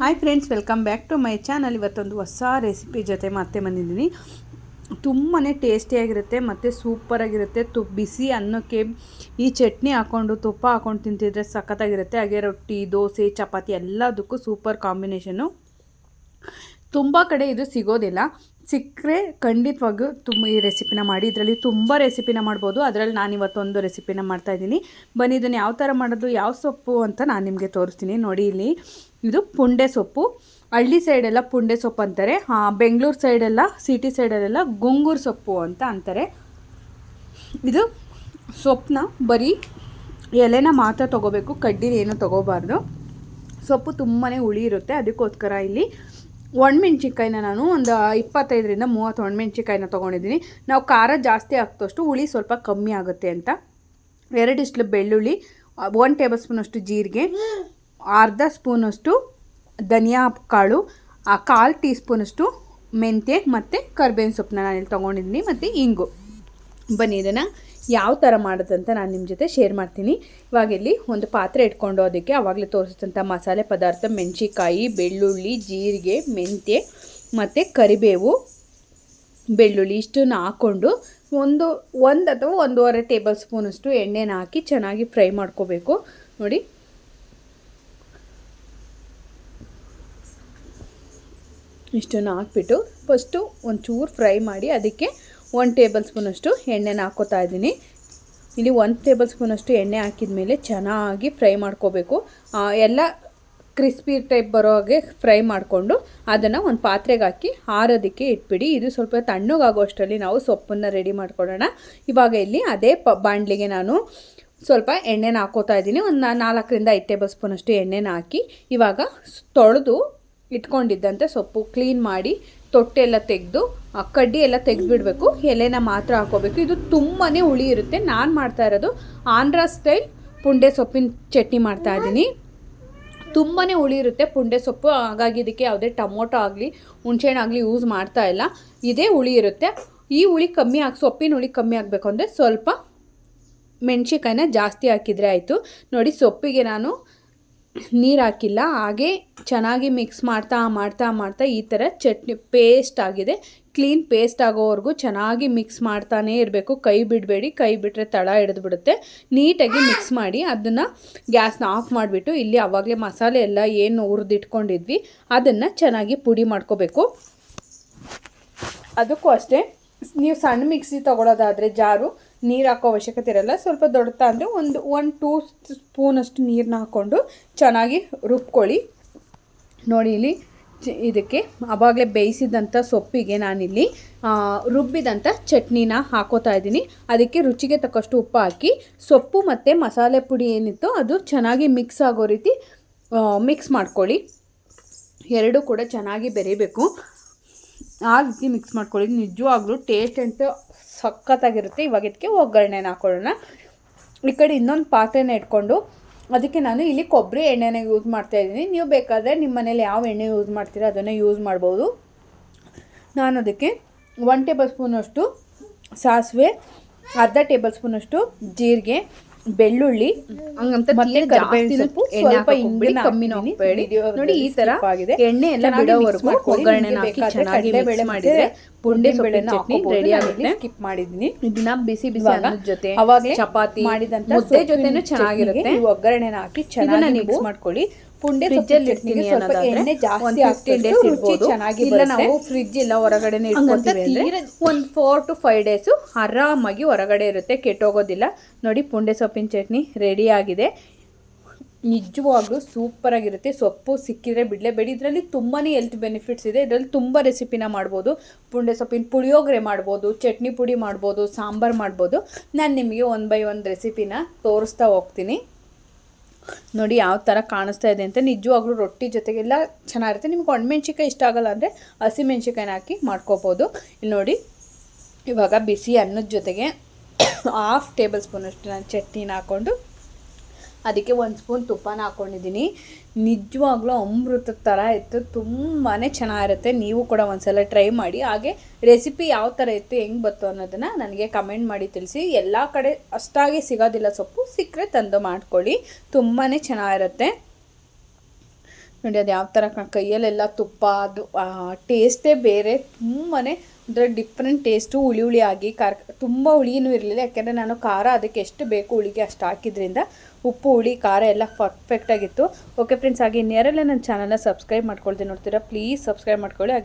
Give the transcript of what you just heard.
Hi friends welcome back to my channel ಇವತ್ತೊಂದು ಹೊಸ recipe ಜೊತೆ ಮತ್ತೆ ಬಂದಿದ್ದೀನಿ. ತುಂಬಾ ಟೇಸ್ಟಿಯಾಗಿರುತ್ತೆ ಮತ್ತು ಸೂಪರಾಗಿರುತ್ತೆ ತು, ಬಿಸಿ ಅನ್ನಕ್ಕೆ ಈ ಚಟ್ನಿ ಹಾಕ್ಕೊಂಡು ತುಪ್ಪ ಹಾಕ್ಕೊಂಡು ತಿಂತಿದ್ರೆ ಸಖತ್ತಾಗಿರುತ್ತೆ. ಹಾಗೆ ರೊಟ್ಟಿ, ದೋಸೆ, ಚಪಾತಿ ಎಲ್ಲದಕ್ಕೂ ಸೂಪರ್ ಕಾಂಬಿನೇಷನು ತುಂಬ ಕಡೆ ಇದು ಸಿಗೋದಿಲ್ಲ. ಸಿಕ್ಕರೆ ಖಂಡಿತವಾಗೂ ತುಂಬ ಈ ರೆಸಿಪಿನ ಮಾಡಿ, ಇದರಲ್ಲಿ ತುಂಬ ರೆಸಿಪಿನ ಮಾಡ್ಬೋದು. ಅದರಲ್ಲಿ ನಾನು ಇವತ್ತೊಂದು ರೆಸಿಪಿನ ಮಾಡ್ತಾಯಿದ್ದೀನಿ ಬನ್ನಿ, ಇದನ್ನು ಯಾವ ಥರ ಮಾಡೋದು, ಯಾವ ಸೊಪ್ಪು ಅಂತ ನಾನು ನಿಮಗೆ ತೋರಿಸ್ತೀನಿ. ನೋಡಿ ಇಲ್ಲಿ. ಇದು ಪುಂಡೆ ಸೊಪ್ಪು. ಹಳ್ಳಿ ಸೈಡೆಲ್ಲ ಪುಂಡೆ ಸೊಪ್ಪು ಅಂತಾರೆ. ಬೆಂಗಳೂರು ಸೈಡೆಲ್ಲ ಸಿಟಿ ಸೈಡಲ್ಲೆಲ್ಲ ಗುಂಗೂರು ಸೊಪ್ಪು ಅಂತ ಅಂತಾರೆ. ಇದು ಸೊಪ್ಪನ್ನ ಬರೀ ಎಲೆನ ಮಾತ್ರ ತೊಗೋಬೇಕು, ಕಡ್ಡಿನ ಏನು ತೊಗೋಬಾರ್ದು. ಸೊಪ್ಪು ತುಂಬಾ ಹುಳಿ ಇರುತ್ತೆ, ಅದಕ್ಕೋಸ್ಕರ ಇಲ್ಲಿ ಒಣಮೆಣ್ಸಿನ್ಕಾಯಿನ ನಾನು ಒಂದು ಇಪ್ಪತ್ತೈದರಿಂದ ಮೂವತ್ತು ಒಣಮೆಣ್ಸಿನ್ಕಾಯಿನ ತೊಗೊಂಡಿದ್ದೀನಿ. ನಾವು ಖಾರ ಜಾಸ್ತಿ ಹಾಕ್ತಷ್ಟು ಹುಳಿ ಸ್ವಲ್ಪ ಕಮ್ಮಿ ಆಗುತ್ತೆ ಅಂತ. ಎರಡಿಷ್ಟು ಬೆಳ್ಳುಳ್ಳಿ ಒನ್ ಟೇಬಲ್ ಸ್ಪೂನಷ್ಟು ಜೀರಿಗೆ ಅರ್ಧ ಸ್ಪೂನಷ್ಟು ಧನಿಯಾ ಕಾಳು ಕಾಲು ಟೀ ಸ್ಪೂನಷ್ಟು ಮೆಂತ್ಯ ಮತ್ತು ಕರ್ಬೇವಿನ ಸೊಪ್ಪನ್ನ ನಾನು ಇಲ್ಲಿ ತೊಗೊಂಡಿದ್ದೀನಿ ಮತ್ತು ಇಂಗು. ಬನ್ನಿ, ಇದನ್ನು ಯಾವ ಥರ ಮಾಡೋದಂತ ನಾನು ನಿಮ್ಮ ಜೊತೆ ಶೇರ್ ಮಾಡ್ತೀನಿ. ಇವಾಗ ಇಲ್ಲಿ ಒಂದು ಪಾತ್ರೆ ಇಟ್ಕೊಂಡು ಅದಕ್ಕೆ ಆವಾಗಲೇ ತೋರಿಸಿದಂಥ ಮಸಾಲೆ ಪದಾರ್ಥ ಮೆಣಸಿಕಾಯಿ ಬೆಳ್ಳುಳ್ಳಿ, ಜೀರಿಗೆ, ಮೆಂತ್ಯ ಮತ್ತು ಕರಿಬೇವು, ಬೆಳ್ಳುಳ್ಳಿ ಇಷ್ಟನ್ನು ಹಾಕ್ಕೊಂಡು ಒಂದು ಒಂದು ಅಥವಾ ಒಂದೂವರೆ ಟೇಬಲ್ ಸ್ಪೂನಷ್ಟು ಎಣ್ಣೆನ ಹಾಕಿ ಚೆನ್ನಾಗಿ ಫ್ರೈ ಮಾಡ್ಕೋಬೇಕು. ನೋಡಿ ಇಷ್ಟನ್ನು ಹಾಕ್ಬಿಟ್ಟು ಫಸ್ಟು ಒಂಚೂರು ಫ್ರೈ ಮಾಡಿ ಅದಕ್ಕೆ ಒನ್ ಟೇಬಲ್ ಸ್ಪೂನಷ್ಟು ಎಣ್ಣೆನ ಹಾಕ್ಕೋತಾ ಇದ್ದೀನಿ. ಇಲ್ಲಿ ಒಂದು ಟೇಬಲ್ ಸ್ಪೂನಷ್ಟು ಎಣ್ಣೆ ಹಾಕಿದ ಮೇಲೆ ಚೆನ್ನಾಗಿ ಫ್ರೈ ಮಾಡ್ಕೋಬೇಕು. ಎಲ್ಲ ಕ್ರಿಸ್ಪಿ ಟೈಪ್ ಬರೋ ಹಾಗೆ ಫ್ರೈ ಮಾಡಿಕೊಂಡು ಅದನ್ನು ಒಂದು ಪಾತ್ರೆಗೆ ಹಾಕಿ ಆರೋದಕ್ಕೆ ಇಟ್ಬಿಡಿ. ಇದು ಸ್ವಲ್ಪ ತಣ್ಣಗಾಗೋಷ್ಟರಲ್ಲಿ ನಾವು ಸೊಪ್ಪನ್ನು ರೆಡಿ ಮಾಡ್ಕೊಳ್ಳೋಣ. ಇವಾಗ ಇಲ್ಲಿ ಅದೇ ಪ ಬಾಣಲಿಗೆ ನಾನು ಸ್ವಲ್ಪ ಎಣ್ಣೆನ ಹಾಕೋತಾ ಇದ್ದೀನಿ. ಒಂದು ನಾಲ್ಕರಿಂದ ಐದು ಟೇಬಲ್ ಸ್ಪೂನಷ್ಟು ಎಣ್ಣೆನ ಹಾಕಿ ಇವಾಗ ತೊಳೆದು ಇಟ್ಕೊಂಡಿದ್ದಂತೆ ಸೊಪ್ಪು ಕ್ಲೀನ್ ಮಾಡಿ ತೊಟ್ಟೆಲ್ಲ ತೆಗೆದು ಕಡ್ಡಿ ಎಲ್ಲ ತೆಗೆದುಬಿಡಬೇಕು. ಎಲೆನ ಮಾತ್ರ ಹಾಕೋಬೇಕು. ಇದು ತುಂಬಾ ಹುಳಿ ಇರುತ್ತೆ. ನಾನು ಮಾಡ್ತಾ ಇರೋದು ಆಂಧ್ರ ಸ್ಟೈಲ್ ಪುಂಡೆ ಸೊಪ್ಪಿನ ಚಟ್ನಿ ಮಾಡ್ತಾ ಇದ್ದೀನಿ. ತುಂಬಾ ಹುಳಿ ಇರುತ್ತೆ. ಪುಂಡೆ ಸೊಪ್ಪು, ಹಾಗಾಗಿ ಇದಕ್ಕೆ ಯಾವುದೇ ಟೊಮೊಟೊ ಆಗಲಿ ಹುಣಸೆಹಣ್ಣಾಗಲಿ ಯೂಸ್ ಮಾಡ್ತಾ ಇಲ್ಲ. ಇದೇ ಹುಳಿ ಇರುತ್ತೆ. ಈ ಹುಳಿ ಕಮ್ಮಿ ಆಗಿ ಸೊಪ್ಪಿನ ಹುಳಿ ಕಮ್ಮಿ ಆಗಬೇಕು ಅಂದರೆ ಸ್ವಲ್ಪ ಮೆಣಸಿಕಾಯಿನ ಜಾಸ್ತಿ ಹಾಕಿದರೆ ಆಯಿತು. ನೋಡಿ ಸೊಪ್ಪಿಗೆ ನಾನು ನೀರು ಹಾಕಿಲ್ಲ, ಹಾಗೆ ಚೆನ್ನಾಗಿ ಮಿಕ್ಸ್ ಮಾಡ್ತಾ ಮಾಡ್ತಾ ಮಾಡ್ತಾ ಈ ಥರ ಚಟ್ನಿ ಪೇಸ್ಟ್ ಆಗಿದೆ. ಕ್ಲೀನ್ ಪೇಸ್ಟ್ ಆಗೋವರೆಗೂ ಚೆನ್ನಾಗಿ ಮಿಕ್ಸ್ ಮಾಡ್ತಾನೇ ಇರಬೇಕು. ಕೈ ಬಿಡಬೇಡಿ, ಕೈ ಬಿಟ್ಟರೆ ತಳ ಹಿಡಿದ್ಬಿಡುತ್ತೆ. ನೀಟಾಗಿ ಮಿಕ್ಸ್ ಮಾಡಿ ಅದನ್ನು ಗ್ಯಾಸ್ನ ಆಫ್ ಮಾಡಿಬಿಟ್ಟು ಇಲ್ಲಿ ಆವಾಗಲೇ ಮಸಾಲೆ ಎಲ್ಲ ಏನು ಹುರಿದಿಟ್ಕೊಂಡಿದ್ವಿ, ಅದನ್ನು ಚೆನ್ನಾಗಿ ಪುಡಿ ಮಾಡ್ಕೋಬೇಕು. ಅದಕ್ಕೂ ಅಷ್ಟೇ, ನೀವು ಸಣ್ಣ ಮಿಕ್ಸಿ ತೊಗೊಳೋದಾದರೆ ಜಾರು ನೀರು ಹಾಕೋ ಅವಶ್ಯಕತೆ ಇರಲ್ಲ. ಸ್ವಲ್ಪ ದೊಡ್ಡ ಅಂದರೆ ಒಂದು ಒನ್ ಟೂ ಸ್ಪೂನಷ್ಟು ನೀರನ್ನ ಹಾಕ್ಕೊಂಡು ಚೆನ್ನಾಗಿ ರುಬ್ಕೊಳ್ಳಿ. ನೋಡಿ ಇಲ್ಲಿ ಇದಕ್ಕೆ ಆವಾಗಲೇ ಬೇಯಿಸಿದಂಥ ಸೊಪ್ಪಿಗೆ ನಾನಿಲ್ಲಿ ರುಬ್ಬಿದಂಥ ಚಟ್ನಿನ ಹಾಕೋತಾ ಇದ್ದೀನಿ. ಅದಕ್ಕೆ ರುಚಿಗೆ ತಕ್ಕಷ್ಟು ಉಪ್ಪು ಹಾಕಿ, ಸೊಪ್ಪು ಮತ್ತು ಮಸಾಲೆ ಪುಡಿ ಏನಿತ್ತು ಅದು ಚೆನ್ನಾಗಿ ಮಿಕ್ಸ್ ಆಗೋ ರೀತಿ ಮಿಕ್ಸ್ ಮಾಡ್ಕೊಳ್ಳಿ. ಎರಡೂ ಕೂಡ ಚೆನ್ನಾಗಿ ಬೆರೀಬೇಕು. ಆ ರೀತಿ ಮಿಕ್ಸ್ ಮಾಡ್ಕೊಳ್ಳಿ. ನಿಜವಾಗ್ಲೂ ಟೇಸ್ಟ್ ಅಂತೂ ಸಖತ್ತಾಗಿರುತ್ತೆ. ಇವಾಗ ಇದಕ್ಕೆ ಒಗ್ಗರಣೆನ ಹಾಕೊಳ್ಳೋಣ. ಈ ಕಡೆ ಇನ್ನೊಂದು ಪಾತ್ರೆನ ಇಟ್ಕೊಂಡು ಅದಕ್ಕೆ ನಾನು ಇಲ್ಲಿ ಕೊಬ್ಬರಿ ಎಣ್ಣೆನ ಯೂಸ್ ಮಾಡ್ತಾ ಇದ್ದೀನಿ. ನೀವು ಬೇಕಾದರೆ ನಿಮ್ಮ ಮನೇಲಿ ಯಾವ ಎಣ್ಣೆ ಯೂಸ್ ಮಾಡ್ತೀರ ಅದನ್ನು ಯೂಸ್ ಮಾಡ್ಬೋದು. ನಾನು ಅದಕ್ಕೆ ಒನ್ ಟೇಬಲ್ ಸ್ಪೂನಷ್ಟು ಸಾಸಿವೆ, ಅರ್ಧ ಟೇಬಲ್ ಸ್ಪೂನಷ್ಟು ಜೀರಿಗೆ ಬೆಳ್ಳುಳ್ಳಿ ಮತ್ತೆ ಕರಿಬೇವಿನ ಸೊಪ್ಪು ಸ್ವಲ್ಪ ನೋಡಿ ಈ ತರ ಎಣ್ಣೆ ಎಲ್ಲ ಬಿಡೋವರೆಗೂ ಒಗ್ಗರಣೆ ಹಾಕಿ ಚೆನ್ನಾಗಿ ಮಿಕ್ಸ್ ಮಾಡಿದ್ರೆ ಪುಂಡಿ ಸೊಪ್ಪಿನ ಚಟ್ನಿ ರೆಡಿ ಆಗುತ್ತೆ. ಸ್ಕಿಪ್ ಮಾಡಿದೀನಿ. ಇದನ್ನ ಬಿಸಿ ಬಿಸಿ ಅನ್ನದ ಜೊತೆ ಅವಾಗಲೇ ಚಪಾತಿ ಮಾಡಿದಂತ ಮುದ್ದೆ ಜೊತೆನೂ ಚೆನ್ನಾಗಿರುತ್ತೆ. ಒಗ್ಗರಣೆನ ಹಾಕಿ ಚೆನ್ನಾಗಿ ಮಿಕ್ಸ್ ಮಾಡ್ಕೊಳ್ಳಿ. ಪುಂಡೆ ಫ್ರಿಜ್ಜಲ್ಲಿ ಇಡ್ತೀನಿ ಸ್ವಲ್ಪ ಎಣ್ಣೆ ಜಾಸ್ತಿ ಹಾಕ್ತಿದ್ದೆ ರುಚಿ ಚೆನ್ನಾಗಿ ಇಲ್ಲ ನಾವು ಫ್ರಿಜ್ ಇಲ್ಲ ಹೊರಗಡೆ ಒಂದು ಫೋರ್ ಟು ಫೈವ್ ಡೇಸು ಆರಾಮಾಗಿ ಹೊರಗಡೆ ಇರುತ್ತೆ ಕೆಟ್ಟೋಗೋದಿಲ್ಲ. ನೋಡಿ ಪುಂಡೆ ಸೊಪ್ಪಿನ ಚಟ್ನಿ ರೆಡಿ ಆಗಿದೆ. ನಿಜವಾಗ್ಲೂ ಸೂಪರಾಗಿರುತ್ತೆ ಸೊಪ್ಪು ಸಿಕ್ಕಿದ್ರೆ ಬಿಡಲೇಬೇಡಿ ಇದರಲ್ಲಿ ತುಂಬಾ ಹೆಲ್ತ್ ಬೆನಿಫಿಟ್ಸ್ ಇದೆ. ಇದರಲ್ಲಿ ತುಂಬ ರೆಸಿಪಿನ ಮಾಡ್ಬೋದು. ಪುಂಡೆ ಸೊಪ್ಪಿನ ಪುಳಿಯೋಗರೆ ಮಾಡ್ಬೋದು ಚಟ್ನಿ ಪುಡಿ ಮಾಡ್ಬೋದು ಸಾಂಬಾರು ಮಾಡ್ಬೋದು. ನಾನು ನಿಮಗೆ ಒನ್ ಬೈ ಒನ್ ರೆಸಿಪಿನ ತೋರಿಸ್ತಾ ಹೋಗ್ತೀನಿ. ನೋಡಿ ಯಾವ ಥರ ಕಾಣಿಸ್ತಾ ಇದೆ ಅಂತ ನಿಜವಾಗ್ಲೂ ರೊಟ್ಟಿ ಜೊತೆಗೆಲ್ಲ ಚೆನ್ನಾಗಿರುತ್ತೆ. ನಿಮ್ಗೆ ಒಣಮೆಣ್ಸಿಕಾಯಿ ಇಷ್ಟ ಆಗಲ್ಲ ಅಂದರೆ ಹಸಿಮೆಣ್ಸಿಕಾಯಿನ ಹಾಕಿ ಮಾಡ್ಕೋಬೋದು. ಇಲ್ಲಿ ನೋಡಿ, ಇವಾಗ ಬಿಸಿ ಅನ್ನದ ಜೊತೆಗೆ ಹಾಫ್ ಟೇಬಲ್ ಸ್ಪೂನಷ್ಟು ನಾನು ಚಟ್ನಿನ ಹಾಕ್ಕೊಂಡು ಅದಕ್ಕೆ ಒಂದು ಸ್ಪೂನ್ ತುಪ್ಪನ ಹಾಕ್ಕೊಂಡಿದ್ದೀನಿ ನಿಜವಾಗ್ಲೂ ಅಮೃತದ ಥರ ಇತ್ತು ತುಂಬಾ ಚೆನ್ನಾಗಿರುತ್ತೆ. ನೀವು ಕೂಡ ಒಂದ್ಸಲ ಟ್ರೈ ಮಾಡಿ. ಹಾಗೆ ರೆಸಿಪಿ ಯಾವ ಥರ ಇತ್ತು, ಹೆಂಗೆ ಬತ್ತು ಅನ್ನೋದನ್ನು ನನಗೆ ಕಮೆಂಟ್ ಮಾಡಿ ತಿಳಿಸಿ. ಎಲ್ಲ ಕಡೆ ಅಷ್ಟಾಗಿ ಸಿಗೋದಿಲ್ಲ ಸೊಪ್ಪು, ಸಿಕ್ಕರೆ ತಂದು ಮಾಡ್ಕೊಳ್ಳಿ. ತುಂಬಾ ಚೆನ್ನಾಗಿರುತ್ತೆ. ನೋಡಿ, ಅದು ಯಾವ ಥರ ಕೈಯಲ್ಲೆಲ್ಲ ತುಪ್ಪ, ಅದು ಟೇಸ್ಟೇ ಬೇರೆ. ತುಂಬಾ ಅಂದರೆ ಡಿಫ್ರೆಂಟ್ ಟೇಸ್ಟು ಹುಳಿ ಹುಳಿ ಆಗಿ ಖಾರ, ತುಂಬ ಹುಳಿನೂ ಇರಲಿಲ್ಲ. ಯಾಕೆಂದರೆ ನಾನು ಖಾರ ಅದಕ್ಕೆ ಎಷ್ಟು ಬೇಕು ಹುಳಿಗೆ ಅಷ್ಟು ಹಾಕಿದ್ರಿಂದ ಉಪ್ಪು, ಹುಳಿ, ಖಾರ ಎಲ್ಲ ಪರ್ಫೆಕ್ಟಾಗಿತ್ತು ಓಕೆ ಫ್ರೆಂಡ್ಸ್ ಹಾಗೆ ನೇರಲ್ಲೇ ನನ್ನ ಚಾನಲ್ನ ಸಬ್ಸ್ಕ್ರೈಬ್ ಮಾಡ್ಕೊಳ್ತೀನಿ ನೋಡ್ತೀರಾ ಪ್ಲೀಸ್ ಸಬ್ಸ್ಕ್ರೈಬ್ ಮಾಡ್ಕೊಳ್ಳಿ. ಹಾಗೆ